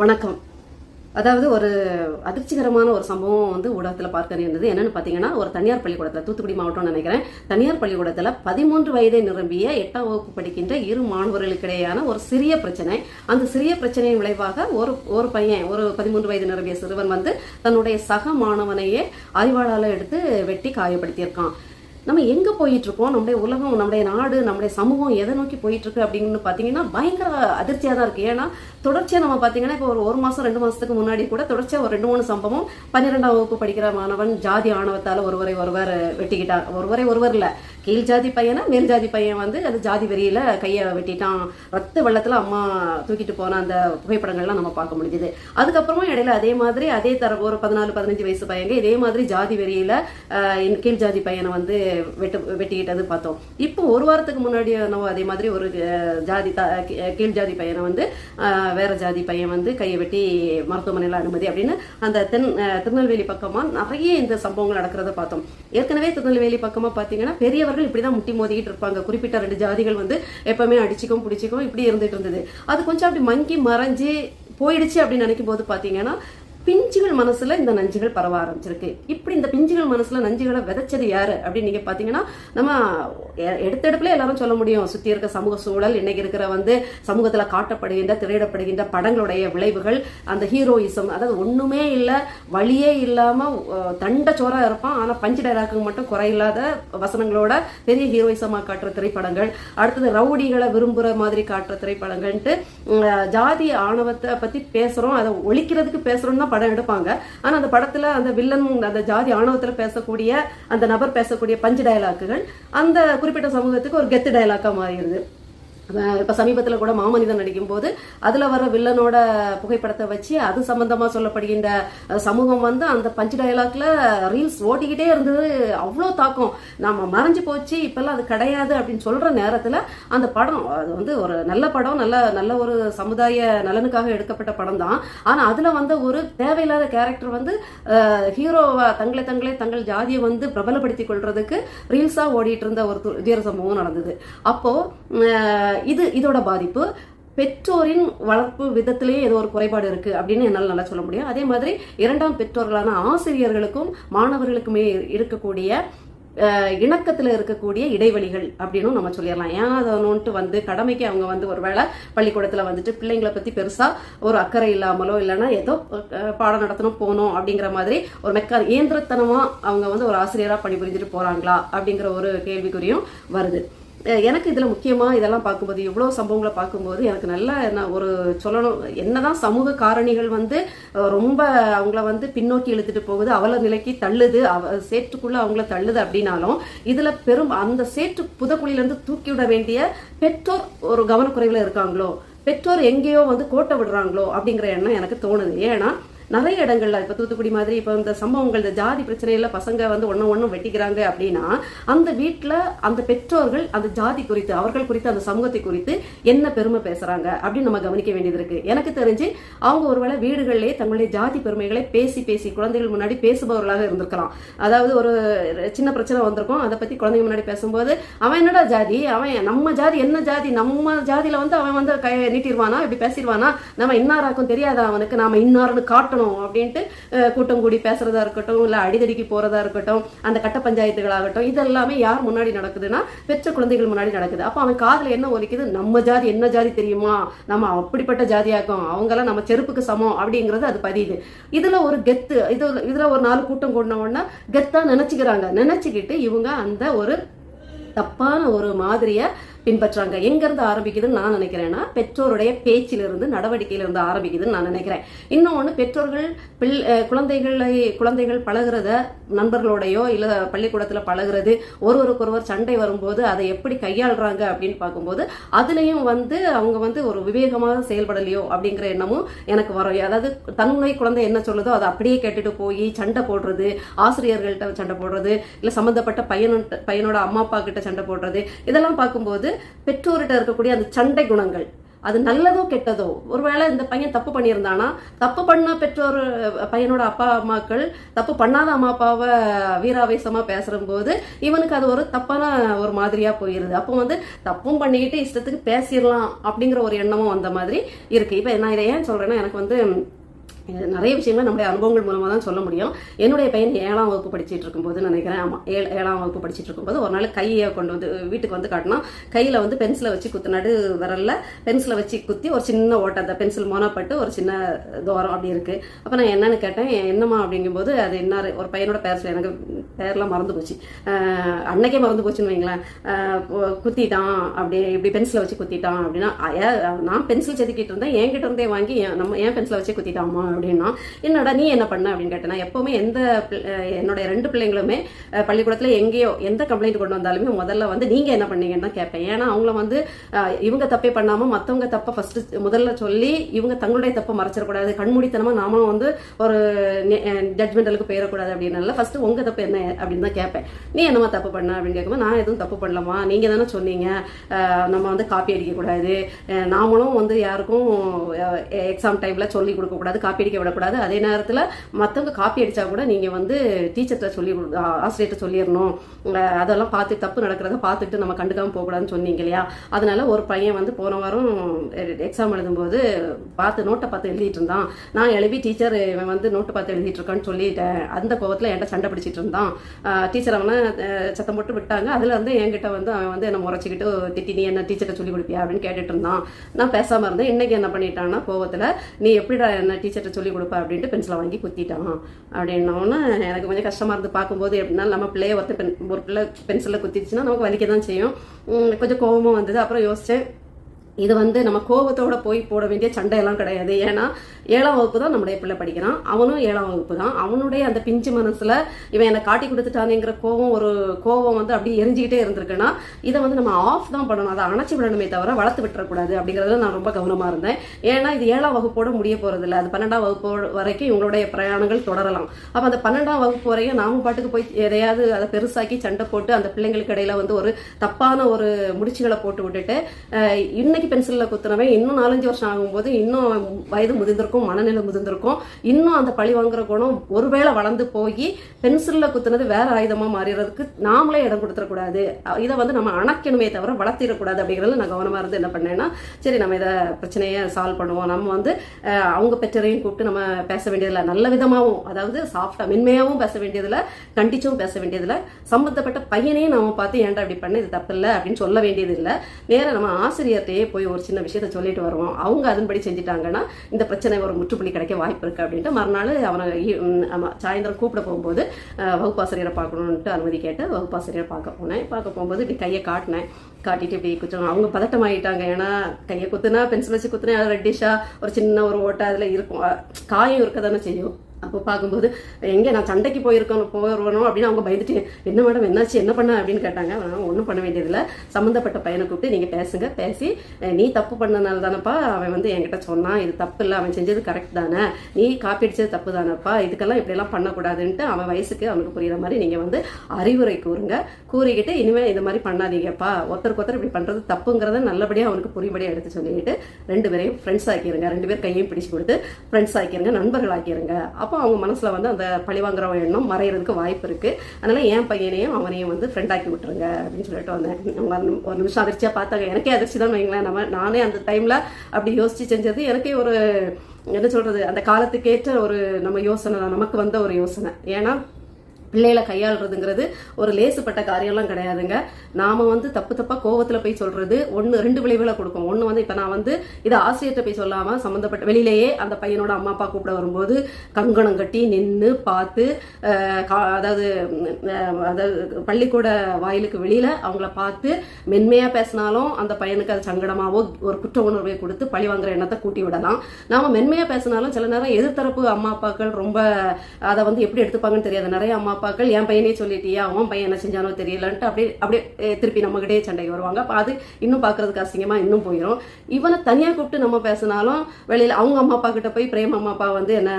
வணக்கம். அதாவது ஒரு அதிர்ச்சிகரமான ஒரு சம்பவம் வந்து ஊடகத்தில் பார்க்க நேர்ந்தது. என்னன்னு பார்த்தீங்கன்னா ஒரு தனியார் பள்ளிக்கூடத்தில் தூத்துக்குடி மாவட்டம்னு நினைக்கிறேன். தனியார் பள்ளிக்கூடத்தில் பதிமூன்று வயதை நிரம்பிய எட்டாம் வகுப்பு படிக்கின்ற இரு மாணவர்களுக்கிடையான ஒரு சிறிய பிரச்சனை. அந்த சிறிய பிரச்சனையின் விளைவாக ஒரு ஒரு பையன் ஒரு பதிமூன்று வயது நிரம்பிய சிறுவன் வந்து தன்னுடைய சக மாணவனையே அறிவாளால் எடுத்து வெட்டி காயப்படுத்தியிருக்கான். நம்ம எங்கே போயிட்டுருக்கோம்? நம்முடைய உலகம் நம்முடைய நாடு நம்முடைய சமூகம் எதை நோக்கி போயிட்டுருக்கு அப்படின்னு பார்த்தீங்கன்னா பயங்கர அதிர்ச்சியாக தான் இருக்குது ஏன்னா தொடர்ச்சியாக நம்ம பார்த்தீங்கன்னா இப்போ ஒரு ஒரு மாதம் ரெண்டு மாதத்துக்கு முன்னாடி கூட தொடர்ச்சியாக ஒரு ரெண்டு மூணு சம்பவம் பன்னிரெண்டாம் வகுப்பு படிக்கிற மாணவன் ஜாதி ஆணவத்தால் ஒருவரை ஒருவர் வெட்டிக்கிட்டார். ஒருவரை ஒருவர் இல்லை. கீழ் ஜாதி பையனா மேல் ஜாதி பையன் வந்து அது ஜாதி வெறியில கையை வெட்டிட்டான். ரத்த வெள்ளத்துல அம்மா தூக்கிட்டு போன அந்த புகைப்படங்கள்லாம் நம்ம பார்க்க முடிஞ்சுது. அதுக்கப்புறமா இடையில அதே மாதிரி அதே தர ஒரு பதினாலு பதினஞ்சு வயசு பையங்க இதே மாதிரி ஜாதி வெறியில கீழ் ஜாதி பையனை வந்து வெட்டு வெட்டிக்கிட்டது பார்த்தோம். இப்போ ஒரு வாரத்துக்கு முன்னாடி நம்ம அதே மாதிரி ஒரு ஜாதி த- கீ- கீழ் ஜாதி பையனை வந்து வேற ஜாதி பையன் வந்து கையை வெட்டி மருத்துவமனையில் அனுமதி அப்படின்னு அந்த தென் திருநெல்வேலி பக்கமா நிறைய இந்த சம்பவங்கள் நடக்கிறத பார்த்தோம். ஏற்கனவே திருநெல்வேலி பக்கமா பார்த்தீங்கன்னா பெரியவர்கள் இப்படிதான் முட்டி மோதிக்கிட்டு இருப்பாங்க. குறிப்பிட்ட ரெண்டு ஜாதிகள் வந்து எப்பவுமே அடிச்சுக்கும் பிடிச்சிக்கும் இப்படி இருந்துட்டு இருந்தது. அது கொஞ்சம் அப்படி மங்கி மறைஞ்சு போயிடுச்சு அப்படின்னு நினைக்கும் போது பார்த்தீங்கன்னா பிஞ்சுகள் மனசுல இந்த நஞ்சுகள் பரவ ஆரம்பிச்சிருக்கு. இப்படி இந்த பிஞ்சுகள் மனசுல நஞ்சுகளை விதைச்சது யாரு? அப்படின்னு நீங்க பாத்தீங்கன்னா நம்ம எ- எல்லாரும் சொல்ல முடியும். சுத்தி இருக்க சமூக சூழல் இன்னைக்கு இருக்கிற வந்து சமூகத்துல காட்டப்படுகின்ற திரையிடப்படுகின்ற படங்களுடைய விளைவுகள் அந்த ஹீரோயிசம் அதாவது ஒண்ணுமே இல்ல வழியே இல்லாம தண்ட சோரா இருப்பான். ஆனா பஞ்சு டைலாக்கு மட்டும் குறையில்லாத வசனங்களோட பெரிய ஹீரோயிசமா காட்டுற திரைப்படங்கள் அடுத்தது ரவுடிகளை விரும்புற மாதிரி காட்டுற திரைப்படங்கள்ட்டு ஜாதி ஆணவத்தை பத்தி பேசுறோம். அதை ஒழிக்கிறதுக்கு பேசுறோம்னா படம் எடுப்பாங்க. ஆனா அந்த படத்துல அந்த வில்லன் அந்த ஜாதி ஆணவத்துல பேசக்கூடிய அந்த நபர் பேசக்கூடிய பஞ்சு டயலாக்குகள் அந்த குறிப்பிட்ட சமூகத்துக்கு ஒரு கெத்து டயலாக்காக மாறிடுது. இப்ப சமீபத்துல கூட மாமனிதன் நடிக்கும் போது அதுல வர வில்லனோட புகைப்படத்தை வச்சு அது சம்பந்தமா சொல்லப்படுகின்ற சமூகம் வந்து அந்த பஞ்சு டயலாக்ல ரீல்ஸ் ஓட்டிக்கிட்டே இருந்தது. அவ்வளோ தாக்கம். நம்ம மறைஞ்சு போச்சு. இப்பெல்லாம் அது கிடையாது அப்படின்னு சொல்ற நேரத்துல அந்த படம் அது வந்து ஒரு நல்ல படம் நல்ல நல்ல ஒரு சமுதாய நலனுக்காக எடுக்கப்பட்ட படம் தான். ஆனா அதுல வந்த ஒரு தேவையில்லாத கேரக்டர் வந்து ஹீரோவை தங்களை தங்களே தங்கள் ஜாதியை வந்து பிரபலப்படுத்திக் கொள்றதுக்கு ரீல்ஸா ஓடிட்டு இருந்த ஒரு து- துயர சம்பவம் நடந்தது. அப்போ இது இதோட பாதிப்பு. பெற்றோரின் வளர்ப்பு விதத்திலேயே ஏதோ ஒரு குறைபாடு இருக்கு அப்படின்னு என்னால் நல்லா சொல்ல முடியும். அதே மாதிரி இரண்டாம் பெற்றோர்களான ஆசிரியர்களுக்கும் மாணவர்களுக்குமே இருக்கக்கூடிய இணக்கத்தில் இருக்கக்கூடிய இடைவெளிகள் அப்படின்னு நம்ம சொல்லிடலாம். ஏன் அதனுன்ட்டு வந்து கடமைக்கு அவங்க வந்து ஒரு வேளை பள்ளிக்கூடத்தில் வந்துட்டு பிள்ளைங்களை பற்றி பெருசாக ஒரு அக்கறை இல்லாமலோ இல்லைன்னா ஏதோ பாடம் நடத்தணும் போகணும் அப்படிங்கிற மாதிரி ஒரு மெக்கா இயந்திரத்தனமாக அவங்க வந்து ஒரு ஆசிரியராக பணிபுரிஞ்சுட்டு போகிறாங்களா அப்படிங்கிற ஒரு கேள்விக்குறியும் வருது. எனக்கு இதில் முக்கியமாக இதெல்லாம் பார்க்கும்போது இவ்வளோ சம்பவங்களை பார்க்கும்போது எனக்கு நல்ல என்ன ஒரு சொல்லணும் என்னதான் சமூக காரணிகள் வந்து ரொம்ப அவங்கள வந்து பின்னோக்கி இழுத்துட்டு போகுது அவல நிலைக்கு தள்ளுது அவ சேற்றுக்குள்ளே அவங்கள தள்ளுது அப்படின்னாலும் இதில் பெரும் அந்த சேற்று புதக்குழியிலேருந்து தூக்கி விட வேண்டிய பெற்றோர் ஒரு கவனக்குறைவில் இருக்காங்களோ பெற்றோர் எங்கேயோ வந்து கோட்டை விடுறாங்களோ அப்படிங்கிற எண்ணம் எனக்கு தோணுது. ஏன்னா நிறைய இடங்கள்ல இப்ப தூத்துக்குடி மாதிரி இப்ப இந்த சம்பவங்கள் இந்த ஜாதி பிரச்சனையில பசங்க வந்து ஒண்ணு ஒண்ணு வெட்டிக்கிறாங்க அப்படின்னா அந்த வீட்டில் அந்த பெற்றோர்கள் அந்த ஜாதி குறித்து அவர்கள் குறித்து அந்த சமூகத்தை குறித்து என்ன பெருமை பேசுறாங்க அப்படின்னு நம்ம கவனிக்க வேண்டியது இருக்கு. எனக்கு தெரிஞ்சு அவங்க ஒருவேளை வீடுகளிலே தங்களுடைய ஜாதி பெருமைகளை பேசி பேசி குழந்தைகள் முன்னாடி பேசுபவர்களாக இருந்திருக்கலாம். அதாவது ஒரு சின்ன பிரச்சனை வந்திருக்கும் அதை பத்தி குழந்தைங்க முன்னாடி பேசும்போது அவன் என்னடா ஜாதி? அவன் நம்ம ஜாதி என்ன ஜாதி? நம்ம ஜாதியில வந்து அவன் வந்து கை நீட்டிடுவானா? இப்படி பேசிடுவானா? நம்ம இன்னாராக்கும் தெரியாத அவனுக்கு? நாம இன்னாருன்னு காட்டணும் அப்படின்ட்டு கூட்டம் கூடி பேசுறதா இருக்கட்டும் இல்ல அடிதடிக்கு போறதா இருக்கட்டும் அந்த கட்ட பஞ்சாயத்துகளாகட்டும் இதெல்லாமே யார் முன்னாடி நடக்குதுன்னா பெற்ற குழந்தைகள் முன்னாடி நடக்குது. அப்ப அவன் காதில் என்ன ஒலிக்குது? நம்ம ஜாதி என்ன ஜாதி தெரியுமா? நம்ம அப்படிப்பட்ட ஜாதியாக்கும். அவங்கெல்லாம் நம்ம செருப்புக்கு சமம் அப்படிங்கிறது அது பதியுது இதுல ஒரு கெத்து இது இதுல ஒரு நாலு கூட்டம் கூடின உடனே கெத்தா நினைச்சுக்கிறாங்க. நினைச்சுக்கிட்டு இவங்க அந்த ஒரு தப்பான ஒரு மாதிரியை பின்பற்றாங்க எங்க இருந்து ஆரம்பிக்குதுன்னு நான் நினைக்கிறேன்னா பெற்றோருடைய பேச்சிலிருந்து நடவடிக்கையிலிருந்து ஆரம்பிக்குதுன்னு நான் நினைக்கிறேன். இன்னொன்று பெற்றோர்கள் பிள் குழந்தைகளை குழந்தைகள் பழகிறத நண்பர்களோடையோ இல்லை பள்ளிக்கூடத்தில் பழகுறது ஒருவருக்கொருவர் சண்டை வரும்போது அதை எப்படி கையாளுறாங்க அப்படின்னு பார்க்கும்போது அதுலேயும் வந்து அவங்க வந்து ஒரு விவேகமாக செயல்படலையோ அப்படிங்கிற எண்ணமும் எனக்கு வரும். அதாவது தன்னுடைய குழந்தை என்ன சொல்லுதோ அதை அப்படியே கேட்டுட்டு போய் சண்டை போடுறது ஆசிரியர்கள்ட்ட சண்டை போடுறது இல்லை சம்பந்தப்பட்ட பையனோட பையனோட அம்மா அப்பா கிட்ட சண்டை போடுறது இதெல்லாம் பார்க்கும்போது பெற்றோர்கிட்ட இருக்கக்கூடிய அந்த சண்டை குணங்கள். அது நல்லதோ கெட்டதோ? ஒருவேளை இந்த பையன் தப்பு பண்ணியிருந்தானா? தப்பு பண்ண பெற்றோர் பையனோட அப்பா அம்மாக்கள் தப்பு பண்ணாத அம்மா அப்பாவை வீராவேசமா பேசும்போது இவனுக்கு அது ஒரு தப்பான ஒரு மாதிரியா போயிருது. அப்போ வந்து தப்பும் பண்ணிக்கிட்டு இஷ்டத்துக்கு பேசிடலாம் அப்படிங்கிற ஒரு எண்ணமும் வந்த மாதிரி இருக்கு. இப்போ நான் இதை ஏன் சொல்றேன்னா எனக்கு வந்து நிறைய விஷயங்கள் நம்முடைய அனுபவங்கள் மூலமாக தான் சொல்ல முடியும். என்னுடைய பையன் ஏழாம் வகுப்பு படிச்சிட்டு இருக்கும்போது நினைக்கிறேன் ஆமாம் ஏழு ஏழாம் வகுப்பு படிச்சிட்டு இருக்கும்போது ஒரு நாள் கையை கொண்டு வந்து வீட்டுக்கு வந்து காட்டினா கையில் வந்து பென்சிலை வச்சு குத்து நடு விரல்ல. பென்சிலை வச்சு குத்தி ஒரு சின்ன ஓட்டை அந்த பென்சில் மோனப்பட்டு ஒரு சின்ன தோரம் அப்படி இருக்குது அப்போ நான் என்னன்னு கேட்டேன் என்னம்மா? அப்படிங்கும்போது அது என்ன ஒரு பையனோட பேர் எனக்கு பேர்லாம் மறந்து போச்சு. அன்னைக்கே மறந்து போச்சுன்னு வைங்களேன். குத்திட்டான் அப்படி இப்படி பென்சிலை வச்சு குத்திட்டான் அப்படின்னா நான் பென்சில் செதுக்கிட்டு இருந்தேன் என்கிட்ட இருந்தே வாங்கி நம்ம ஏன் பென்சிலை வச்சு குத்திட்டாமா? அப்படின்னா என்னடா நீ என்ன பண்ண? அப்படின்னு கேட்டேன் எப்போவுமே எப்பவுமே எந்த என்னுடைய ரெண்டு பிள்ளைங்களுமே பள்ளிக்கூடத்துல எங்கேயோ எந்த கம்ப்ளைண்ட் கொண்டு வந்தாலுமே முதல்ல வந்து நீங்க என்ன பண்ணீங்கன்னு தான் கேட்பேன். ஏன்னா அவங்கள வந்து இவங்க தப்பே பண்ணாம மத்தவங்க தப்பை ஃபர்ஸ்ட் முதல்ல சொல்லி இவங்க தங்களுடைய தப்பை மறைச்சிடக்கூடாது கண்மூடித்தனமா நாமளும் வந்து ஒரு ஜட்மெண்டலுக்கு போயிடக்கூடாது அப்படின்னு ஃபர்ஸ்ட் உங்க தப்பு என்ன? அப்படின்னு தான் கேட்பேன். நீ என்னமா தப்பு பண்ண? அப்படின்னு கேட்கும்போது நான் எதுவும் தப்பு பண்ணலமா நீங்க தானே சொன்னீங்க. நம்ம வந்து காப்பி அடிக்கக்கூடாது. நாமளும் வந்து யாருக்கும் எக்ஸாம் டைம்ல சொல்லி கொடுக்கக்கூடாது. காப்பி அடிக்க விடக்கூடாது. அதே நேரத்தில் மற்றவங்க காப்பி அடிச்சா கூட நீங்க வந்து டீச்சர்கிட்ட சொல்லி ஆசிரியர்கிட்ட சொல்லிடணும் அதெல்லாம் பார்த்து தப்பு நடக்கிறத பார்த்துட்டு நம்ம கண்டுக்காம போகக்கூடாதுன்னு சொன்னீங்க இல்லையா? அதனால ஒரு பையன் வந்து போன வாரம் எக்ஸாம் எழுதும்போது பார்த்து நோட்டை பார்த்து எழுதிட்டு இருந்தான். நான் எழுதி டீச்சர் இவன் வந்து நோட்டு பார்த்து எழுதிட்டு இருக்கான்னு சொல்லிட்டேன். அந்த கோவத்தில் என்கிட்ட சண்டை பிடிச்சிட்டு இருந்தான். டீச்சர் அவனை சத்தம் போட்டு விட்டாங்க. அதுல இருந்து என்கிட்ட வந்து அவன் வந்து என்ன முறைச்சிக்கிட்டு திட்டி நீ என்ன டீச்சர்கிட்ட சொல்லி கொடுப்பியா? அப்படின்னு கேட்டுட்டு இருந்தான். நான் பேசாமல் இருந்தேன். இன்னைக்கு என்ன பண்ணிட்டான்னா கோவத்தில் நீ எப்படிடா என்ன டீச்சர்கிட்ட சொல்லிக் கொடுப்பா அப்படின்ட்டு பென்சிலை வாங்கி குத்திட்டான். அப்படின்னோன்னு எனக்கு கொஞ்சம் கஷ்டமாக இருந்து பார்க்கும்போது எப்படின்னா நம்ம பிள்ளைய ஒருத்த பென் ஒரு பிள்ளை பென்சிலில் குத்திடுச்சுன்னா நமக்கு வலிக்க தான் செய்யும் கொஞ்சம் கோபமும் வந்தது. அப்புறம் யோசிச்சேன் இது வந்து நம்ம கோபத்தோட போய் போட வேண்டிய சண்டையெல்லாம் கிடையாது. ஏன்னா ஏழாம் வகுப்பு தான் நம்முடைய பிள்ளை படிக்கிறான். அவனும் ஏழாம் வகுப்பு தான். அவனுடைய அந்த பிஞ்சு மனசுல இவன் என்னை காட்டி கொடுத்துட்டானேங்கிற கோபம் ஒரு கோபம் வந்து அப்படியே எரிஞ்சுக்கிட்டே இருந்திருக்குன்னா இதை வந்து நம்ம ஆஃப் தான் பண்ணணும். அதை அணைச்சி விடணுமே தவிர வளர்த்து விட்டுறக்கூடாது அப்படிங்கிறதுல நான் ரொம்ப கவனமா இருந்தேன். ஏன்னா இது ஏழாம் வகுப்போட முடிய போகிறதில்ல அது பன்னெண்டாம் வகுப்பு வரைக்கும் இவங்களுடைய பிரயாணங்கள் தொடரலாம். அப்ப அந்த பன்னெண்டாம் வகுப்பு வரையும் நாம பாட்டுக்கு போய் எதையாவது அதை பெருசாக்கி சண்டை போட்டு அந்த பிள்ளைங்களுக்கு இடையில வந்து ஒரு தப்பான ஒரு முடிச்சுகளை போட்டு விட்டுட்டு இன்னைக்கு பென்சிலில் குத்துனவன் இன்னும் நாலஞ்சு வருஷம் ஆகும்போது இன்னும் வயது முதிர்ந்திருக்கும் மனநிலை முதிர்ந்திருக்கும். இன்னும் அந்த பழி வாங்குற குணம் ஒருவேளை வளர்ந்து போய் பென்சிலில் குத்துனது வேற ஆயுதமா மாறிடுறதுக்கு நாமளே இடம் கொடுத்துடக்கூடாது இதை வந்து நம்ம அணைக்கணுமே தவிர வளர்த்திடக்கூடாது அப்படிங்கிறதுல நான் கவனமா இருந்து என்ன பண்ணேன்னா சரி நம்ம இதை பிரச்சனையை சால்வ் பண்ணுவோம். நம்ம வந்து அவங்க பெற்றரையும் கூப்பிட்டு நம்ம பேச வேண்டியதில்லை. நல்ல விதமாகவும் அதாவது சாஃப்டா மென்மையாகவும் பேச வேண்டியதில்லை. கண்டிச்சும் பேச வேண்டியதில்லை. சம்பந்தப்பட்ட பையனையும் நம்ம பார்த்து ஏன்டா இப்படி பண்ண? இது தப்பு இல்லை அப்படின்னு சொல்ல வேண்டியது இல்லை நம்ம ஆசிரியர்கிட்டயே போய் ஒரு சின்ன விஷயத்த சொல்லிட்டு வருவோம். அவங்க அதன்படி செஞ்சுட்டாங்கன்னா இந்த பிரச்சனை ஒரு முற்றுப்புள்ளி கிடைக்க வாய்ப்பு இருக்குது அப்படின்ட்டு மறுநாள் அவனை ஆமாம் சாயந்தரம் கூப்பிட போகும்போது வகுப்பாசிரியரை பார்க்கணுன்ட்டு அனுமதி கேட்டு வகுப்பாசிரியரை பார்க்க போனேன். பார்க்க போகும்போது இப்படி கையை காட்டினேன். காட்டிட்டு இப்படி குத்தணும் அவங்க பதட்டமாயிட்டாங்க. ஏன்னா கையை குத்துனா பென்சில் வச்சு குத்துனா ரெட்டிஷாக ஒரு சின்ன ஒரு ஓட்டை அதில் இருக்கும். காயம் இருக்க தானே செய்யும். அப்போ பார்க்கும்போது எங்கே நான் சண்டைக்கு போயிருக்கணும் போயிருவணும் அப்படின்னு அவங்க பயந்துட்டு என்ன மேடம் என்னாச்சு? என்ன பண்ண? அப்படின்னு கேட்டாங்க. நான் ஒன்றும் பண்ண வேண்டியதில்லை. சம்மந்தப்பட்ட பையனை கூப்பிட்டு நீங்கள் பேசுங்க பேசி நீ தப்பு பண்ணனால தானப்பா அவன் வந்து என்கிட்ட சொன்னான் இது தப்பு இல்லை அவன் செஞ்சது கரெக்ட் தானே நீ காப்பி அடிச்சது தப்பு தானப்பா இதுக்கெல்லாம் இப்படியெல்லாம் பண்ணக்கூடாதுன்ட்டு அவன் வயசுக்கு அவனுக்கு புரியுற மாதிரி நீங்கள் வந்து அறிவுரை கூறுங்க. கூறிக்கிட்டு இனிமேல் இந்த மாதிரி பண்ணாதீங்கப்பா ஒருத்தருக்கு ஒருத்தர் இப்படி பண்ணுறது தப்புங்கிறத நல்லபடியாக அவனுக்கு புரியும்படியாக எடுத்து சொல்லிக்கிட்டு ரெண்டு பேரையும் ஃப்ரெண்ட்ஸ் ஆக்கிருங்க. ரெண்டு பேர் கையும் பிடிச்சு கொடுத்து ஃப்ரெண்ட்ஸ் ஆக்கிருங்க நண்பர்கள் ஆக்கிருங்க அப்போ அவங்க மனசில் வந்து அந்த பழி வாங்குற எண்ணம் மறையிறதுக்கு வாய்ப்பு இருக்குது அதனால் என் பையனையும் அவனையும் வந்து ஃப்ரெண்ட் ஆக்கி விட்டுருங்க அப்படின்னு சொல்லிட்டு வந்தேன். அவங்க ஒரு நிமிஷம் அதிர்ச்சியாக பார்த்தாங்க. எனக்கே அதிர்ச்சி தான் வைங்களேன். நம்ம நானே அந்த டைமில் அப்படி யோசித்து செஞ்சது. எனக்கே ஒரு என்ன சொல்கிறது அந்த காலத்துக்கேற்ற ஒரு நம்ம யோசனை தான். நமக்கு வந்த ஒரு யோசனை. ஏன்னா பிள்ளைகளை கையாளுறதுங்கிறது ஒரு லேசுப்பட்ட காரியம்லாம் கிடையாதுங்க. நாம வந்து தப்பு தப்பா கோவத்துல போய் சொல்றது ஒன்று ரெண்டு விளைவுகளை கொடுக்கும். ஒன்று வந்து இப்போ நான் வந்து இதை ஆசிரியர்கிட்ட போய் சொல்லாம சம்மந்தப்பட்ட வெளியிலேயே அந்த பையனோட அம்மா அப்பா கூப்பிட வரும்போது கங்கணம் கட்டி நின்று பார்த்து கா- அதாவது அதாவது பள்ளிக்கூட வாயிலுக்கு வெளியில அவங்கள பார்த்து மென்மையா பேசினாலும் அந்த பையனுக்கு அது சங்கடமாவோ ஒரு குற்ற உணர்வை கொடுத்து பழி வாங்குற எண்ணத்தை கூட்டி விடலாம். நாம மென்மையா பேசினாலும் சில நேரம் எதிர்த்தரப்பு அம்மா அப்பாக்கள் ரொம்ப அதை வந்து எப்படி எடுத்துப்பாங்கன்னு தெரியாது. நிறைய அம்மா அப்பாக்கள் என் பையனே சொல்லிட்டியா அவன் பையன் என்ன செஞ்சானோ தெரியலன்ட்டு அப்படியே அப்படியே திருப்பி நம்மகிட்டே சண்டைக்கு வருவாங்க. அப்போ அது இன்னும் பார்க்கறதுக்கு அசிங்கமா இன்னும் போயிடும் இவனை தனியாக கூப்பிட்டு நம்ம பேசினாலும் வெளியில் அவங்க அம்மா அப்பா கிட்ட போய் பிரேம் அம்மா அப்பா வந்து என்ன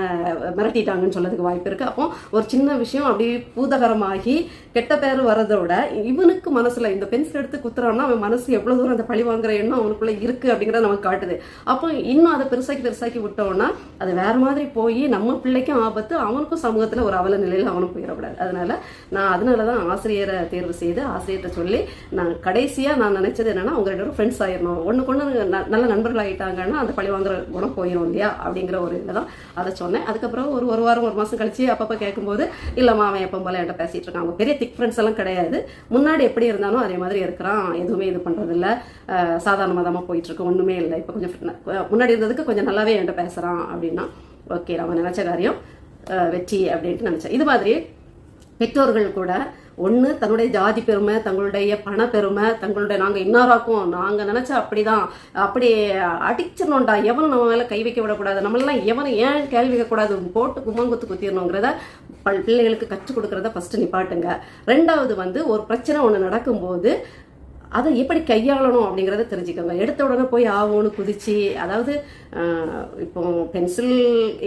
மிரட்டிட்டாங்கன்னு சொல்லதுக்கு வாய்ப்பு இருக்கு. அப்போ ஒரு சின்ன விஷயம் அப்படியே பூதகரமாகி கெட்ட பேர் வரதோட இவனுக்கு மனசுல இந்த பென்சில் எடுத்து குத்துறான்னா அவன் மனசு எவ்வளவு தூரம் அந்த பழி வாங்குற எண்ணம் அவனுக்குள்ள இருக்கு அப்படிங்கறத நமக்கு காட்டுது. அப்போ இன்னும் அதை பெருசாக்கி பெருசாக்கி விட்டோம்னா அது வேற மாதிரி போய் நம்ம பிள்ளைக்கும் ஆபத்து அவனுக்கும் சமூகத்துல ஒரு அவல நிலையில் அவனும் போயிடக்கூடாது அதனால நான் அதனால தான் ஆசிரியரை தேர்வு செய்து ஆசிரியர்கிட்ட சொல்லி நான் கடைசியா நான் நினைச்சது என்னன்னா அவங்க ரெண்டு ஃப்ரெண்ட்ஸ் ஆயிடணும் ஒன்று ஒண்ணு ந- நல்ல நண்பர்கள் ஆகிட்டாங்கன்னா அந்த பழி வாங்குற குணம் போயிடும் இல்லையா? அப்படிங்கிற ஒரு இதில் தான் அதை சொன்னேன். அதுக்கப்புறம் ஒரு ஒரு வாரம் ஒரு மாசம் கழிச்சு அப்பப்போ கேட்கும்போது இல்லம்மா அவன் எப்போ போல என்கிட்ட பேசிட்டு இருக்கான். அவங்க பெரிய திக் ஃப்ரெண்ட்ஸ் எல்லாம் கிடையாது. முன்னாடி எப்படி இருந்தாலும் அதே மாதிரி இருக்கிறான். எதுவுமே இது பண்றது இல்ல சாதாரணமாக தான் போயிட்டு இருக்கு ஒண்ணுமே இல்லை. இப்போ கொஞ்சம் முன்னாடி இருந்ததுக்கு கொஞ்சம் நல்லாவே என்கிட்ட பேசுறான் அப்படின்னா ஓகே நம்ம நினைச்ச காரியம் வெற்றி அப்படின்ட்டு நினைச்சேன். இது மாதிரி பெற்றோர்கள் கூட ஒன்று தன்னுடைய ஜாதி பெருமை தங்களுடைய பண பெருமை தங்களுடைய நாங்கள் இன்னாராக்கும் நாங்கள் நினச்சா அப்படிதான் அப்படி அடிச்சிடணும்டா எவனும் நம்ம மேலே கை வைக்க விடக்கூடாது நம்மளாம் எவனை ஏன் கேள்வி கேட்கக்கூடாது போட்டு கும்மங்குத்து குத்திடணுங்கிறத பல் பிள்ளைகளுக்கு கற்றுக் கொடுக்குறத ஃபஸ்ட்டு நிப்பாட்டுங்க. ரெண்டாவது வந்து ஒரு பிரச்சனை ஒன்று நடக்கும்போது அதை எப்படி கையாளணும் அப்படிங்கிறத தெரிஞ்சுக்கோங்க. எடுத்த உடனே போய் ஆவோன்னு குதிச்சு அதாவது இப்போ பென்சில்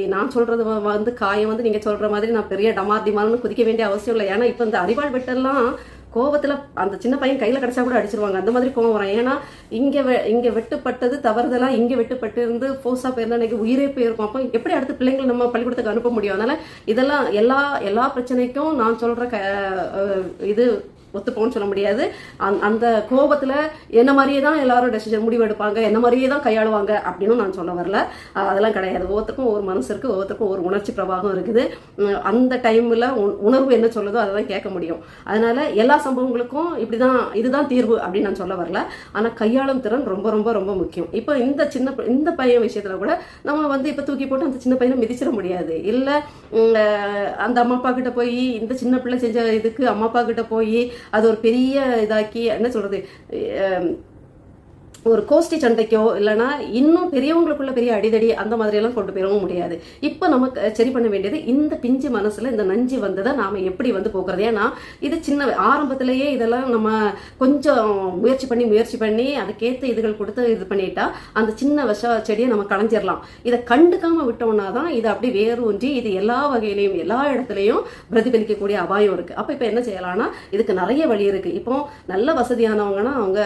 நான் சொல்றது வந்து காயம் வந்து நீங்க சொல்ற மாதிரி நான் பெரிய டமார் டிமார்னு குதிக்க வேண்டிய அவசியம் இல்லை. ஏன்னா இப்போ இந்த அறிவாள் வெட்டெல்லாம் கோவத்துல அந்த சின்ன பையன் கையில கிடைச்சா கூட அடிச்சிருவாங்க. அந்த மாதிரி கோவம் வரும். ஏன்னா இங்க வெ- இங்க வெட்டுப்பட்டது தவறுதெல்லாம் இங்க வெட்டுப்பட்டு இருந்து ஃபோர்ஸா போயிருந்தா இன்னைக்கு உயிரே போயிருக்கும். அப்போ எப்படி அடுத்த பிள்ளைங்களை நம்ம பள்ளிக்கூடத்துக்கு அனுப்ப முடியும்? அதனால இதெல்லாம் எல்லா எல்லா பிரச்சனைக்கும் நான் சொல்ற க இது ஒத்துப்போன்னு சொல்ல முடியாது. அந்த- அந்த கோபத்துல என்ன மாதிரியே தான் எல்லாரும் டெசிஷன் முடிவு எடுப்பாங்க என்ன மாதிரியே தான் கையாளுவாங்க அப்படின்னு நான் சொல்ல வரல. அதெல்லாம் கிடையாது. ஒவ்வொருத்தருக்கும் ஒரு மனசு இருக்கு ஒவ்வொருத்தருக்கும் ஒரு உணர்ச்சி பிரபாகம் இருக்குது. அந்த டைம்ல உணர்வு என்ன சொல்லுதோ அதை தான் கேட்க முடியும். அதனால எல்லா சம்பவங்களுக்கும் இப்படிதான் இதுதான் தீர்வு அப்படின்னு நான் சொல்ல வரல. ஆனா கையாளும் திறன் ரொம்ப ரொம்ப ரொம்ப முக்கியம். இப்போ இந்த சின்ன இந்த பையன் விஷயத்துல கூட நம்ம வந்து இப்ப தூக்கி போட்டு அந்த சின்ன பையனை மிதிச்சிட முடியாது. இல்ல அந்த அம்மா அப்பா கிட்ட போய் இந்த சின்ன பிள்ளை செஞ்ச இதுக்கு அம்மா அப்பா கிட்ட போய் அது ஒரு பெரிய இதாக்கி என்ன சொல்றது ஒரு கோஷ்டி சண்டைக்கோ இல்லைன்னா இன்னும் பெரியவங்களுக்குள்ள பெரிய அடிதடி அந்த மாதிரி எல்லாம் கொண்டு போயிடவும் முடியாது. இப்போ நமக்கு சரி பண்ண வேண்டியது இந்த பிஞ்சு மனசுல இந்த நஞ்சு வந்ததை நாம எப்படி வந்து போக்குறது? ஏன்னா இது சின்ன ஆரம்பத்திலேயே இதெல்லாம் நம்ம கொஞ்சம் முயற்சி பண்ணி முயற்சி பண்ணி அதுக்கேற்ற இதுகள் கொடுத்து இது பண்ணிட்டா அந்த சின்ன விஷ செடியை நம்ம களைஞ்சிடலாம் இதை கண்டுக்காம விட்டோம்னா தான் இது அப்படி ஒன்றி இது எல்லா வகையிலையும் எல்லா இடத்துலையும் பிரதிபலிக்கக்கூடிய அபாயம் இருக்கு. அப்போ இப்போ என்ன செய்யலாம்னா இதுக்கு நிறைய வழி இருக்கு. இப்போ நல்ல வசதியானவங்கன்னா அவங்க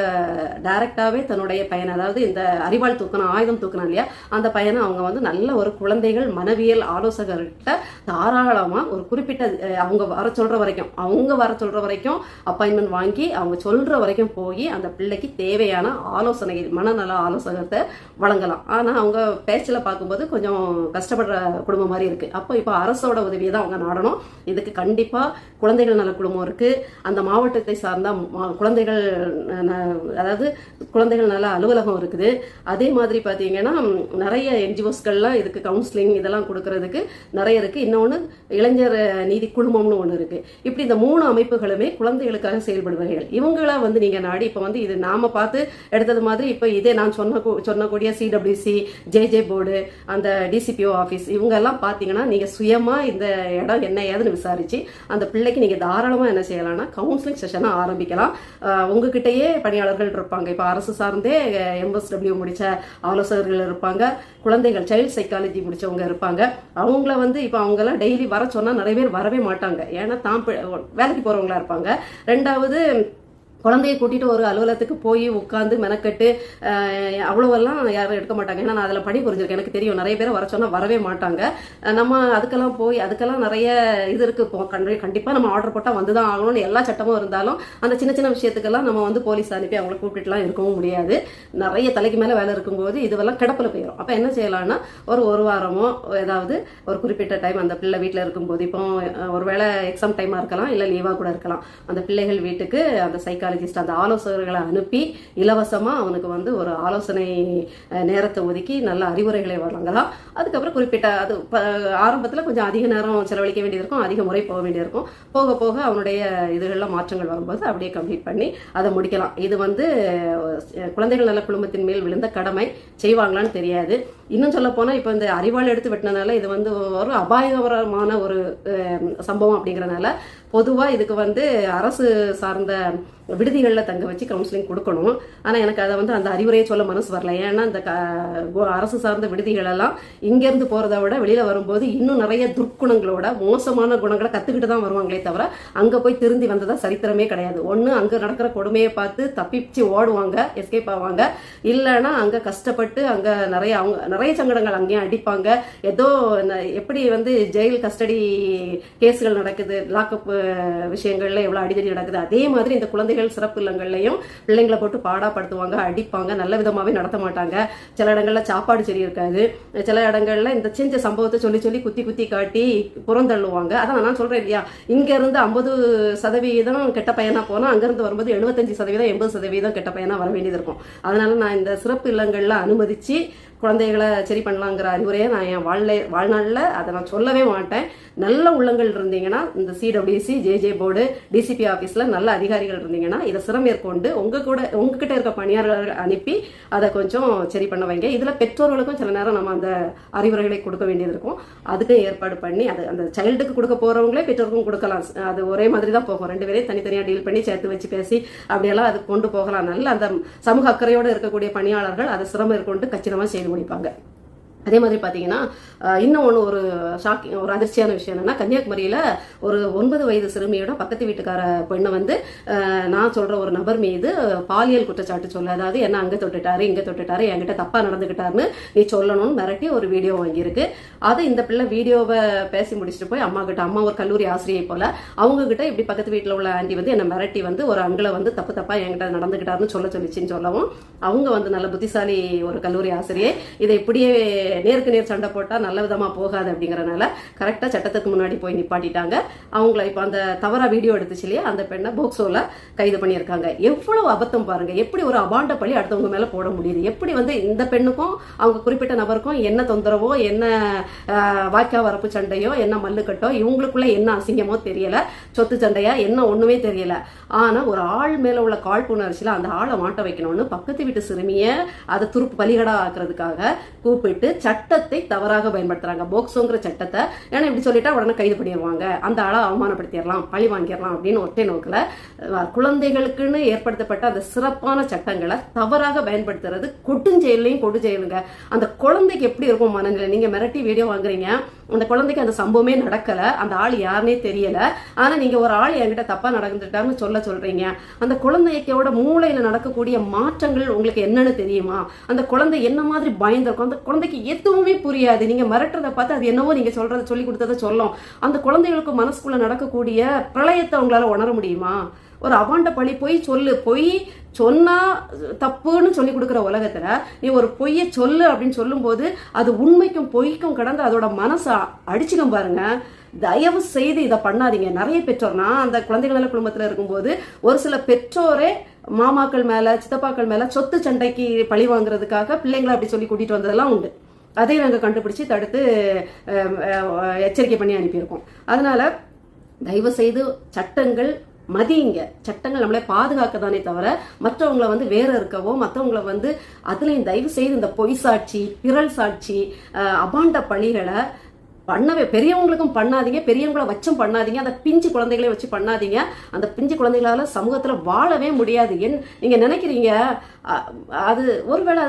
டைரக்டாவே தன்னுடைய பையனை அதாவது இந்த அறிவாள் தூக்கணும் ஆயுதம் தூக்கணும் இல்லையா அந்த பையனை அவங்க வந்து நல்ல ஒரு குழந்தைகள் மனவியல் ஆலோசகர்கிட்ட தாராளமாக ஒரு குறிப்பிட்ட அவங்க வர சொல்கிற வரைக்கும் அவங்க வர சொல்கிற வரைக்கும் அப்பாயின்மெண்ட் வாங்கி அவங்க சொல்கிற வரைக்கும் போய் அந்த பிள்ளைக்கு தேவையான ஆலோசனை மனநல ஆலோசகத்தை வழங்கலாம். ஆனால் அவங்க பேச்சில் பார்க்கும்போது கொஞ்சம் கஷ்டப்படுற குடும்பம் மாதிரி இருக்குது அப்போ இப்போ அரசோட உதவியை தான் அவங்க நாடணும். இதுக்கு கண்டிப்பாக குழந்தைகள் நல குழுமம் இருக்கு. அந்த மாவட்டத்தை சார்ந்த மா- குழந்தைகள் அதாவது குழந்தைகள் நல்ல அலுவலகம் இருக்குது. அதே மாதிரி பார்த்தீங்கன்னா நிறைய என்ஜிஓஸ்கள்லாம் இதுக்கு கவுன்சிலிங் இதெல்லாம் கொடுக்கறதுக்கு நிறைய இருக்குது இன்னொன்று இளைஞர் நீதி குழுமம்னு ஒன்று இருக்குது இப்படி இந்த மூணு அமைப்புகளுமே குழந்தைகளுக்காக செயல்படுவார்கள். இவங்களாம் வந்து நீங்கள் நாடி இப்போ வந்து இது நாம் பார்த்து எடுத்தது மாதிரி இப்போ இதே நான் சொன்ன கூ- சொன்னக்கூடிய C W C J J board அந்த D C P O office இவங்கெல்லாம் பார்த்தீங்கன்னா நீங்கள் சுயமாக இந்த இடம் என்ன ஏதுன்னு விசாரித்து அந்த பிள்ளைக்கு நீங்கள் தாராளமாக என்ன செய்யலாம்னா கவுன்சிலிங் செஷனை ஆரம்பிக்கலாம். உங்ககிட்டயே பணியாளர்கள் இருப்பாங்க. இப்போ அரசு சார்ந்த எம்எஸ்டபிள்யூ முடிச்ச ஆலோசகர்கள் இருப்பாங்க. குழந்தைகள் சைல்ட் சைக்காலஜி முடிச்சவங்க இருப்பாங்க. அவங்கள வந்து இப்போ அவங்கெல்லாம் டெய்லி வர சொன்னால் நிறைய பேர் வரவே மாட்டாங்க. ஏன்னா தான் வேலைக்கு போறவங்களா இருப்பாங்க. ரெண்டாவது குழந்தைய கூட்டிட்டு ஒரு அலுவலகத்துக்கு போய் உட்காந்து மெனக்கட்டு அவ்வளோவெல்லாம் அவ்வளவெல்லாம் யாரும் எடுக்க மாட்டாங்க. ஏன்னா நான் அதில் படி புரிஞ்சிருக்கேன். எனக்கு தெரியும். நிறைய பேர் வர சொன்னால் வரவே மாட்டாங்க. நம்ம அதுக்கெல்லாம் போய் அதுக்கெல்லாம் நிறைய இது இருக்கு. இப்போ நம்ம ஆர்டர் போட்டால் வந்து தான் ஆகணும்னு எல்லா சட்டமும் இருந்தாலும் அந்த சின்ன சின்ன விஷயத்துக்கெல்லாம் நம்ம வந்து போலீஸ் அனுப்பி அவங்கள கூப்பிட்டுலாம் இருக்கவும் முடியாது. நிறைய தலைக்கு மேலே வேலை இருக்கும்போது இதுவெல்லாம் கிடப்பில் போயிடும் அப்போ என்ன செய்யலாம்னா ஒரு ஒரு வாரமோ ஏதாவது ஒரு குறிப்பிட்ட டைம் அந்த பிள்ளை வீட்டில் இருக்கும்போது இப்போ ஒரு வேளை எக்ஸாம் டைமாக இருக்கலாம் இல்லை லீவாக கூட இருக்கலாம். அந்த பிள்ளைகள் வீட்டுக்கு அந்த சைக்கிள் சைக்காலஜிஸ்ட் அந்த ஆலோசகர்களை அனுப்பி இலவசமாக அவனுக்கு வந்து ஒரு ஆலோசனை நேரத்தை ஒதுக்கி நல்ல அறிவுரைகளை வழங்கலாம். அதுக்கப்புறம் குறிப்பிட்ட அது ஆரம்பத்தில் கொஞ்சம் அதிக நேரம் செலவழிக்க வேண்டியிருக்கும் அதிக முறை போக வேண்டியிருக்கும் போக போக அவனுடைய இதுகளில் மாற்றங்கள் வரும்போது அப்படியே கம்ப்ளீட் பண்ணி அதை முடிக்கலாம். இது வந்து குழந்தைகள் நல்ல குடும்பத்தின் மேல் விழுந்த கடமை. செய்வாங்களான்னு தெரியாது. இன்னும் சொல்ல போனால் இப்போ இந்த அறிவாள் எடுத்து வெட்டினனால இது வந்து ஒரு அபாயகரமான ஒரு சம்பவம் அப்படிங்கிறனால பொதுவாக இதுக்கு வந்து அரசு சார்ந்த விடுதிகளில் தங்க வச்சு கவுன்சிலிங் கொடுக்கணும். ஆனால் எனக்கு அதை வந்து அந்த அறிவுரையை சொல்ல மனசு வரல. ஏன்னா இந்த அரசு சார்ந்த விடுதிகளெல்லாம் இங்கேருந்து போகிறத விட வெளியில் வரும்போது இன்னும் நிறைய துர்க்குணங்களோட மோசமான குணங்களை கற்றுக்கிட்டு தான் வருவாங்களே தவிர அங்கே போய் திருந்தி வந்ததா சரித்திரமே கிடையாது. ஒன்று அங்கே நடக்கிற கொடுமையை பார்த்து தப்பிச்சு ஓடுவாங்க எஸ்கேப் ஆவாங்க. இல்லைன்னா அங்கே கஷ்டப்பட்டு அங்கே நிறைய அவங்க நிறைய சங்கடங்கள் அங்கேயும் அடிப்பாங்க. ஏதோ எப்படி வந்து ஜெயில் கஸ்டடி கேஸுகள் நடக்குது லாக்அப் விஷயங்கள்ல எவ்வளோ அடிதடி நடக்குது அதே மாதிரி இந்த குழந்தை குழந்தைகள் சிறப்பு இல்லங்கள்லையும் பிள்ளைங்களை போட்டு பாடாப்படுத்துவாங்க அடிப்பாங்க நல்ல விதமாகவே நடத்த மாட்டாங்க. சில இடங்களில் சாப்பாடு சரி இருக்காது. சில இடங்களில் இந்த செஞ்ச சம்பவத்தை சொல்லி சொல்லி குத்தி குத்தி காட்டி புறந்தள்ளுவாங்க. அதான் நான் சொல்கிறேன் இல்லையா? இங்கேருந்து ஐம்பது சதவீதம் கெட்ட பையனாக போனால் அங்கேருந்து வரும்போது எழுபத்தஞ்சு சதவீதம் எண்பது சதவீதம் கெட்ட பையனாக வர வேண்டியது இருக்கும். அதனால நான் இந்த சிறப்பு இல்லங்களில் அனுமதித்து குழந்தைகளை சரி பண்ணலாங்கிற அறிவுரையை நான் என் வாழ்ல வாழ்நாளில் அதை நான் சொல்லவே மாட்டேன். நல்ல உள்ளங்கள் இருந்தீங்கன்னா இந்த சிடபிள்யூசி ஜேஜே போர்டு டிசிபி ஆஃபீஸில் நல்ல அதிகாரிகள் இருந்தீங்கன்னா இதை சிறமேற்கொண்டு உங்கள் கூட உங்ககிட்ட இருக்க பணியாளர்கள் அனுப்பி அதை கொஞ்சம் சரி பண்ண வைங்க. இதில் பெற்றோர்களுக்கும் சில நேரம் நம்ம அந்த அறிவுரைகளை கொடுக்க வேண்டியது இருக்கும். அதுக்கும் ஏற்பாடு பண்ணி அது அந்த சைல்டுக்கு கொடுக்க போகிறவங்களே பெற்றோருக்கும் கொடுக்கலாம். அது ஒரே மாதிரி தான் போகும். ரெண்டு பேரையும் தனித்தனியாக டீல் பண்ணி சேர்த்து வச்சு பேசி அப்படியெல்லாம் அது கொண்டு போகலாம். நல்ல அந்த சமூக அக்கறையோடு இருக்கக்கூடிய பணியாளர்கள் அதை சிரமேற்கொண்டு கச்சிதமாக செய்து முடிப்பாங்க அதே மாதிரி பார்த்தீங்கன்னா இன்னும் ஒன்று ஒரு ஷாக்கிங் ஒரு அதிர்ச்சியான விஷயம் என்னன்னா கன்னியாகுமரியில் ஒரு ஒன்பது வயது சிறுமியோட பக்கத்து வீட்டுக்கார பெண்ணை வந்து நான் சொல்கிற ஒரு நபர் மீது பாலியல் குற்றச்சாட்டு சொல்ல. அதாவது என்ன அங்கே தொட்டுட்டாரு இங்கே தொட்டுட்டாரு என்கிட்ட தப்பாக நடந்துக்கிட்டாருன்னு நீ சொல்லணும்னு மிரட்டி ஒரு வீடியோ வாங்கியிருக்கு. அதை இந்த பிள்ளை வீடியோவை பேசி முடிச்சுட்டு போய் அம்மா கிட்ட அம்மா ஒரு கல்லூரி ஆசிரியை போல அவங்க கிட்ட இப்படி பக்கத்து வீட்டில் உள்ள ஆண்டி வந்து என்னை மிரட்டி வந்து ஒரு அங்கிளை வந்து தப்பு தப்பாக என்கிட்ட நடந்துக்கிட்டாருன்னு சொல்ல சொல்லிச்சின்னு சொல்லவும் அவங்க வந்து நல்ல புத்திசாலி ஒரு கல்லூரி ஆசிரியை. இதை இப்படியே நேருக்கு நேர் சண்டை போட்டால் நல்ல விதமாக போகாது அப்படிங்கிறனால கரெக்டாக சட்டத்துக்கு முன்னாடி போய் நிப்பாட்டிட்டாங்க. அவங்கள இப்போ அந்த தவறாக வீடியோ எடுத்துச்சு இல்லையா? அந்த பெண்ணை போக்ஸோவில் கைது பண்ணியிருக்காங்க. எவ்வளவு அபத்தம் பாருங்க. எப்படி ஒரு அபாண்ட பழி அடுத்தவங்க மேலே போட முடியுது? எப்படி வந்து இந்த பெண்ணுக்கும் அவங்க குறிப்பிட்ட நபருக்கும் என்ன தொந்தரவோ என்ன வாய்க்கா வரப்பு சண்டையோ என்ன மல்லுக்கட்டோ இவங்களுக்குள்ள என்ன அசிங்கமோ தெரியல. சொத்து சண்டையா என்ன ஒண்ணுமே தெரியல. ஆனா ஒரு ஆள் மேல உள்ள காழ்ப்புணர்ச்சியில அந்த ஆளை மாட்ட வைக்கணும்னு பக்கத்து வீட்டு சிறுமியை அதை துருப்பு பலிகடா ஆக்குறதுக்காக கூப்பிட்டு சட்டத்தை தவறாக பயன்படுத்துறாங்க. போக்சோங்கிற சட்டத்தை. ஏன்னா இப்படி சொல்லிட்டா உடனே கைது பண்ணிடுவாங்க. அந்த ஆளை அவமானப்படுத்திடலாம் பழி வாங்கிடலாம் அப்படின்னு ஒற்றை நோக்கில் குழந்தைகளுக்குன்னு ஏற்படுத்தப்பட்ட அந்த சிறப்பான சட்டங்களை தவறாக பயன்படுத்துறது கொட்டுஞ்செயலையும் கொடு செயலுங்க அந்த குழந்தைக்கு எப்படி இருக்கும் மனநிலை? நீங்க மிரட்டி வீடியோ வாங்குறீங்க. அந்த குழந்தைக்கு அந்த சம்பவமே நடக்கல. அந்த ஆள் யாருனே தெரியல. ஆனா நீங்க ஒரு ஆள் என்கிட்ட தப்பா நடந்துட்டாங்கன்னு சொல்ல சொல்றீங்க. அந்த குழந்தைக்கோட மூளையில நடக்கக்கூடிய மாற்றங்கள் உங்களுக்கு என்னன்னு தெரியுமா? அந்த குழந்தை என்ன மாதிரி பயந்துருக்கும்? அந்த குழந்தைக்கு எதுவுமே புரியாது. நீங்க மிரட்டுறதை பார்த்து அது என்னவோ நீங்க சொல்றதை சொல்லி கொடுத்ததை சொல்லும். அந்த குழந்தைகளுக்கு மனசுக்குள்ள நடக்கக்கூடிய பிரளயத்தை உங்களால உணர முடியுமா? ஒரு அவாண்ட பழி போய் சொல்லு. பொய் சொன்னா தப்புன்னு சொல்லி கொடுக்குற உலகத்துல நீ ஒரு பொய்யை சொல்லு அப்படின்னு சொல்லும்போது அது உண்மைக்கும் பொய்க்கும் கடந்து அதோட மனசை அடிச்சுக்கும் பாருங்க. தயவு செய்து இதை பண்ணாதீங்க. நிறைய பெற்றோர் நான் அந்த குழந்தைகள் நல குடும்பத்தில் இருக்கும்போது ஒரு சில பெற்றோரே மாமாக்கள் மேல சித்தப்பாக்கள் மேல சொத்து சண்டைக்கு பழி வாங்குறதுக்காக பிள்ளைங்களை அப்படி சொல்லி கூட்டிட்டு வந்ததெல்லாம் உண்டு. அதையும் நாங்கள் கண்டுபிடிச்சு தடுத்து எச்சரிக்கை பண்ணி அனுப்பியிருக்கோம். அதனால தயவு செய்து சட்டங்கள் மதியுங்க சட்டங்கள் நம்மளை பாதுகாக்க தானே தவிர மற்றவங்களை வந்து வேற இருக்கவோ மற்றவங்களை வந்து அதுலயும் தயவு செய்து இந்த பொய் சாட்சி பிறல் சாட்சி அபாண்ட பணிகளை பண்ணவே பெரியவங்களுக்கும் பண்ணாதீங்க பெரியவங்கள வச்சும் பண்ணாதீங்க அந்த பிஞ்சு குழந்தைகளை வச்சு பண்ணாதீங்க. அந்த பிஞ்சு குழந்தைகளால சமூகத்துல வாழவே முடியாது. என் நீங்க நினைக்கிறீங்க அது ஒருவேளை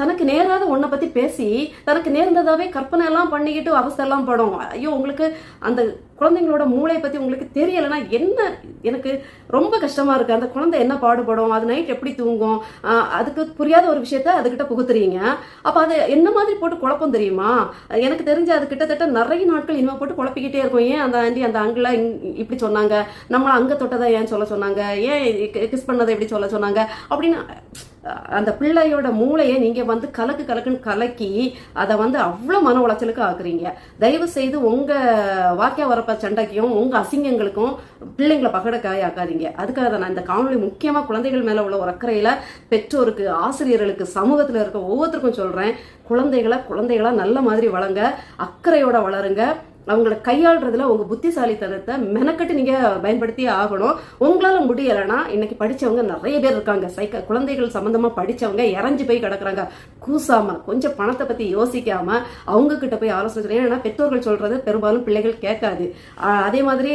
தனக்கு நேராத ஒன்றை பத்தி பேசி தனக்கு நேர்ந்ததாவே கற்பனை எல்லாம் பண்ணிக்கிட்டு அவஸ்தெல்லாம் படும். ஐயோ உங்களுக்கு அந்த குழந்தைங்களோட மூளையை பத்தி உங்களுக்கு தெரியலைன்னா என்ன எனக்கு ரொம்ப கஷ்டமா இருக்கு. அந்த குழந்தை என்ன பாடுபடும்? அது நைட் எப்படி தூங்கும்? அதுக்கு புரியாத ஒரு விஷயத்த அதுகிட்ட புகுத்துறீங்க. அப்ப அது என்ன மாதிரி போட்டு குழப்பம் தெரியுமா? எனக்கு தெரிஞ்சு அது கிட்டத்தட்ட நிறைய நாட்கள் இனிமே போட்டு குழப்பிக்கிட்டே இருக்கும். ஏன் அந்த ஆண்டி அந்த அங்கிள இப்படி சொன்னாங்க? நம்மள அங்க தொட்டதை ஏன் சொல்ல சொன்னாங்க? ஏன் கிஸ் பண்ணதை எப்படி சொல்ல சொன்னாங்க? அப்படின்னு அந்த பிள்ளையோட மூளையை நீங்க வந்து கலக்கு கலக்குன்னு கலக்கி அதை வந்து அவ்வளவு மன உளைச்சலுக்கு ஆக்குறீங்க. தயவு செய்து உங்க வாக்கிய வரப்ப சண்டைக்கும் உங்க அசிங்கங்களுக்கும் பிள்ளைங்களை பகடக்காய் ஆக்காதீங்க. அதுக்காக தான் நான் இந்த காணொலி முக்கியமா குழந்தைகள் மேல உள்ள ஒரு அக்கறையில பெற்றோருக்கு ஆசிரியர்களுக்கு சமூகத்துல இருக்க ஒவ்வொருத்தருக்கும் சொல்றேன். குழந்தைகளை குழந்தைகளா நல்ல மாதிரி வளங்க அக்கறையோட வளருங்க. அவங்கள கையாளுறதுல உங்க புத்திசாலித்தனத்தை மெனக்கட்டு நீங்க பயன்படுத்தியே ஆகணும். உங்களால முடியலைன்னா இன்னைக்கு படிச்சவங்க நிறைய பேர் இருக்காங்க. சைக்க குழந்தைகள் சம்பந்தமா படிச்சவங்க இறஞ்சி போய் கிடக்குறாங்க. கூசாம கொஞ்சம் பணத்தை பத்தி யோசிக்காம அவங்க கிட்ட போய் ஆலோசனை சொல்லி. ஏன்னா பெற்றோர்கள் சொல்றது பெரும்பாலும் பிள்ளைகள் கேட்காது. அதே மாதிரி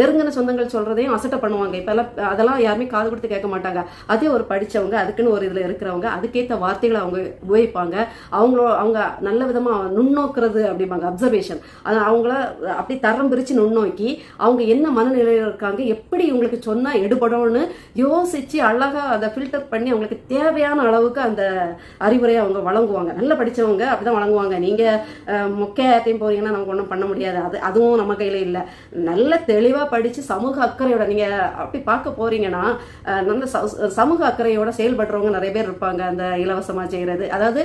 நெருங்கின சொந்தங்கள் சொல்றதையும் அசட்டை பண்ணுவாங்க. இப்போல்லாம் அதெல்லாம் யாருமே காது கொடுத்து கேட்க மாட்டாங்க. அதே ஒரு படிச்சவங்க அதுக்குன்னு ஒரு இதுல இருக்கிறவங்க அதுக்கேற்ற வார்த்தைகளை அவங்க உபயோகிப்பாங்க. அவங்களோ அவங்க நல்ல விதமா நுண்ணோக்குறது அப்படிம்பாங்க. அப்சர்வேஷன் அவங்கள அப்படி தரம் பிரித்து நுண்ணோக்கி அவங்க என்ன மனநிலையில் இருக்காங்க எப்படி இவங்களுக்கு சொன்னால் எடுபடும்னு யோசித்து அழகாக அதை ஃபில்டர் பண்ணி அவங்களுக்கு தேவையான அளவுக்கு அந்த அறிவுரையை அவங்க வழங்குவாங்க. நல்லா படிச்சவங்க அப்படிதான் வழங்குவாங்க. நீங்கள் முக்கியத்தையும் மொக்கையாத்தையும் போறீங்கன்னா நமக்கு ஒன்றும் பண்ண முடியாது. அது அதுவும் நம்ம கையில் இல்லை. நல்ல தெளிவாக படித்து சமூக அக்கறையோட நீங்கள் அப்படி பார்க்க போகிறீங்கன்னா நல்ல ச- சமூக அக்கறையோட செயல்படுறவங்க நிறைய பேர் இருப்பாங்க. அந்த இலவசமாக செய்கிறது அதாவது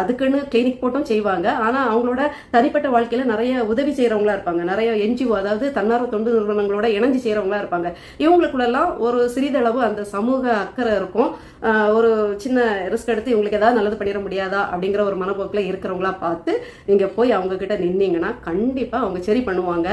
அதுக்குன்னு கிளினிக் போட்டும் செய்வாங்க. ஆனால் அவங்களோட தனிப்பட்ட வாழ்க்கையில நிறைய உதவி செய்யறவங்களா இருப்பாங்க. நிறைய என்ஜிஓ அதாவது தன்னார்வ தொண்டு நிறுவனங்களோட இணைஞ்சு செய்யறவங்களா இருப்பாங்க. இவங்களுக்குள்ளெல்லாம் ஒரு சிறிதளவு அந்த சமூக அக்கறை இருக்கும். ஒரு சின்ன ரிஸ்க் எடுத்து இவங்களுக்கு ஏதாவது நல்லது பண்ணிட முடியாதா அப்படிங்கிற ஒரு மனப்போக்கில் இருக்கிறவங்களா பார்த்து நீங்கள் போய் அவங்க கிட்ட நின்னீங்கன்னா கண்டிப்பாக அவங்க சரி பண்ணுவாங்க.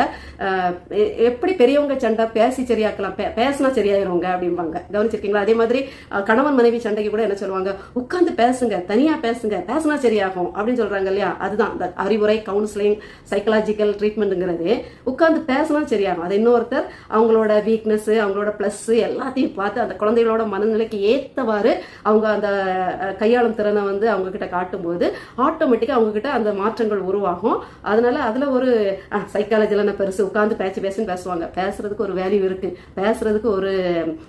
எ- எப்படி பெரியவங்க சண்டை பேசி சரியாக்கலாம் பே- பேசினா சரியாயிருவாங்க அப்படிம்பாங்க. கவனிச்சிருக்கீங்களா? அதே மாதிரி கணவன் மனைவி சண்டைக்கு கூட என்ன சொல்லுவாங்க? உட்காந்து பேசுங்க தனியாக பேசுங்க பேசினா சரியாகும் அப்படின்னு சொல்கிறாங்க இல்லையா? அதுதான் இந்த அறிவுரை கவுன்சிலிங் சைக்கலாஜிக்கல் ட்ரீட்மெண்ட்டுங்கிறது உட்காந்து பேசினா சரியாகும். அது இன்னொருத்தர் அவங்களோட வீக்னஸ் அவங்களோட ப்ளஸ் எல்லாத்தையும் பார்த்து அந்த குழந்தைகளோட மனநிலைக்கு ஏத்தவாறு அவங்க அந்த கையாளும் திறனை வந்து அவங்க கிட்ட காட்டும்போது ஆட்டோமேட்டிக்காக அவங்க கிட்ட அந்த மாற்றங்கள் உருவாகும். அதனால அதுல ஒரு சைக்காலஜில நான் பெருசு உட்கார்ந்து பேச்சு பேசுன்னு பேசுவாங்க. பேசுறதுக்கு ஒரு வேல்யூ இருக்கு. பேசுறதுக்கு ஒரு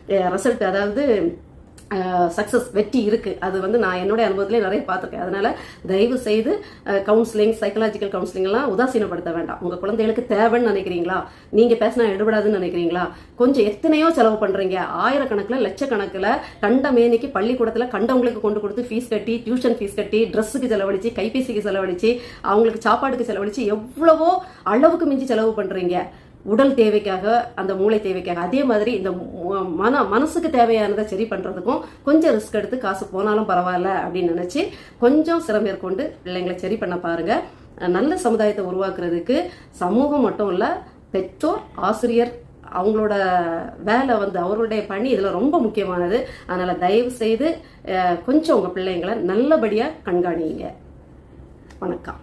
ரிசல்ட் அதாவது சக்சஸ் வெற்றி இருக்குது அது வந்து நான் என்னுடைய அனுபவத்திலே நிறைய பார்த்துருக்கேன். அதனால் தயவு செய்து கவுன்சிலிங் சைக்கலாஜிக்கல் கவுன்சிலிங்லாம் உதாசீனப்படுத்த வேண்டாம். உங்கள் குழந்தைகளுக்கு தேவைன்னு நினைக்கிறீங்களா? நீங்கள் பேசினா எடுபடாதுன்னு நினைக்கிறீங்களா? கொஞ்சம் எத்தனையோ செலவு பண்ணுறீங்க ஆயிரக்கணக்கில் லட்சக்கணக்கில் கண்ட மேனிக்கு பள்ளிக்கூடத்தில் கண்டவங்களுக்கு கொண்டு கொடுத்து ஃபீஸ் கட்டி டியூஷன் ஃபீஸ் கட்டி ட்ரெஸ்ஸுக்கு செலவழிச்சு கைபேசிக்கு செலவழித்து அவங்களுக்கு சாப்பாட்டுக்கு செலவழித்து எவ்வளவோ அளவுக்கு மிஞ்சி செலவு பண்ணுறீங்க உடல் தேவைக்காக அந்த மூளை தேவைக்காக. அதே மாதிரி இந்த மன மனசுக்கு தேவையானதை சரி பண்ணுறதுக்கும் கொஞ்சம் ரிஸ்க் எடுத்து காசு போனாலும் பரவாயில்ல அப்படின்னு நினச்சி கொஞ்சம் சிரம் மேற்கொண்டு பிள்ளைங்களை சரி பண்ண பாருங்கள் நல்ல சமுதாயத்தை உருவாக்குறதுக்கு சமூகம் மட்டும் இல்லை பெற்றோர் ஆசிரியர் அவங்களோட வேலை வந்து அவருடைய பணி இதில் ரொம்ப முக்கியமானது. அதனால் தயவு செய்து கொஞ்சம் உங்கள் பிள்ளைங்களை நல்லபடியாக கண்காணிங்க. வணக்கம்.